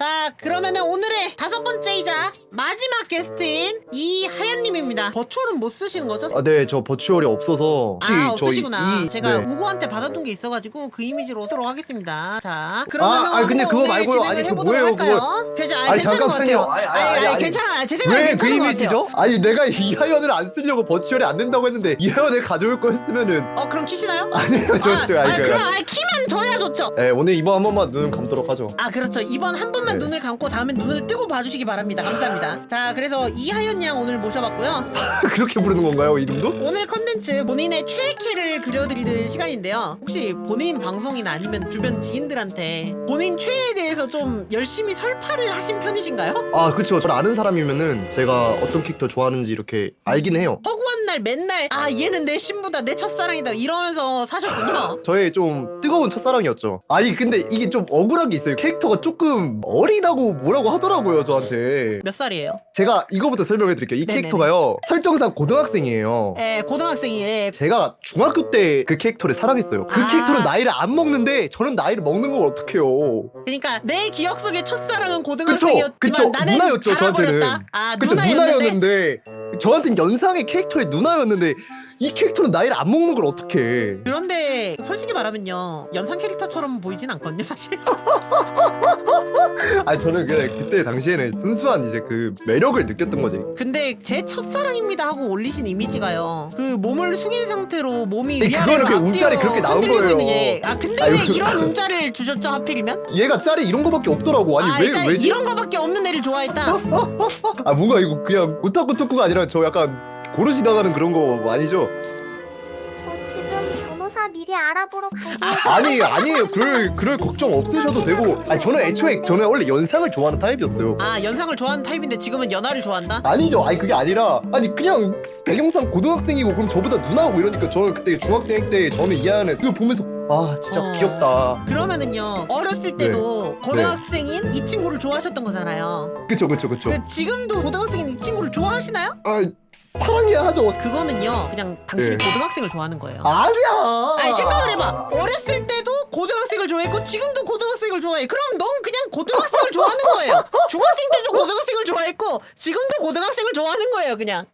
자 그러면은 오늘의 다섯 번째이자 마지막 게스트인 이하연님입니다 버추얼은 못 쓰시는 거죠? 아, 네, 저 버추얼이 없어서 혹시 아 저희 없으시구나 이- 제가 네. 우고한테 받아둔 게 있어가지고 그 이미지로 쓰도록 하겠습니다 자 그러면은 아, 아니, 근데 그거 말고요. 아니, 그 뭐예요, 할까요? 괜찮, 아니, 아니, 괜찮은 것 잠깐만요. 같아요. 아니, 아니, 아니, 아니, 아니. 괜찮아. 제 생각에 왜 그 괜찮은 것 같아요 이미지죠? 아니 내가 이하연을 안 쓰려고 버추얼이 안 된다고 했는데 이하연을 가져올 거였으면은. 어 그럼 키시나요? 아니요. 아, 좋죠 아, 아니 그럼 아, 키면 저야 좋죠. 네 오늘 이번 한 번만 눈 감도록 하죠. 아 그렇죠. 이번 한 번만 네. 눈을 감고 다음엔 눈을 뜨고 봐주시기 바랍니다. 감사합니다. 자 그래서 이하연 양 오늘 모셔봤고요. 그렇게 부르는 건가요 이름도? 오늘 컨텐츠 본인의 최애 캐를 그려드리는 시간인데요. 혹시 본인 방송이나 아니면 주변 지인들한테 본인 최애 에 대해서 좀 열심히 설파를 하신 편이신가요? 아 그쵸. 저를 아는 사람이면은 제가 어떤 캐릭터 좋아하는지 이렇게 알긴 해요. 허구 한날 맨날 아 얘는 내 신부다 내 첫사랑이다 이러면서 사셨군요 저의 좀 뜨거운 첫사랑이었죠 아니 근데 이게 좀 억울한 게 있어요 캐릭터가 조금 어리다고 뭐라고 하더라고요 저한테 몇 살이에요? 제가 이거부터 설명해 드릴게요 이 네네네. 캐릭터가요 설정상 고등학생이에요 에 고등학생이에 제가 중학교 때 그 캐릭터를 사랑했어요. 그 아. 캐릭터는 나이를 안 먹는데 저는 나이를 먹는 걸 어떡해요. 그러니까 내 기억 속의 첫사랑은? 고등학생이었지만 그쵸? 나는 누나였죠, 자라버렸다 저한테는. 아 그쵸? 누나였는데 누나였는데 저한테는 연상의 캐릭터의 누나였는데 이 캐릭터는 나이를 안 먹는 걸 어떡해. 그런데 솔직히 말하면요 연상 캐릭터처럼 보이진 않거든요 사실 아니 저는 그냥 그때 당시에는 순수한 이제 그 매력을 느꼈던 거지. 근데 제 첫사랑입니다 하고 올리신 이미지가요 그 몸을 숙인 상태로 몸이 아니, 위아래로 그거는 그 움짤이 앞뒤로 그렇게 나온 흔들리고 거예요. 있는 얘. 아 근데 아유, 왜 이런 움짤을 주셨죠 하필이면? 얘가 짤이 이런 거밖에 없더라고. 아니 아왜 일단 왜지? 이런 거밖에 없는 애를 좋아했다 아 뭔가 이거 그냥 오타쿠 토크가 아니라 저 약간 고르시 나가는 그런 거 아니죠? 변호사 미리 알아보러 갈게요. 아니 아니에요 그럴 그럴 걱정 없으셔도 되고 아니 저는 애초에 저는 원래 연상을 좋아하는 타입이었어요 아 연상을 좋아하는 타입인데 지금은 연하를 좋아한다? 아니죠 아니 그게 아니라 아니 그냥 배경상 고등학생이고 그럼 저보다 누나고 이러니까 저는 그때 중학생 때 저는 이해하는 그거 보면서 아 진짜 어. 귀엽다. 그러면은요 어렸을 때도 고등학생인 이 친구를 좋아하셨던 거잖아요. 그쵸 그쵸 그쵸. 그 지금도 고등학생인 이 친구를 좋아하시나요? 아 사랑이야 하죠. 그거는요 그냥 당신이 네. 고등학생을 좋아하는 거예요. 아니야! 아니 생각을 해봐. 어렸을 때도 고등학생을 좋아했고 지금도 고등학생을 좋아해. 그럼 넌 그냥 고등학생을 좋아하는 거예요. 중학생 때도 고등학생을 좋아했고 지금도 고등학생을 좋아하는 거예요 그냥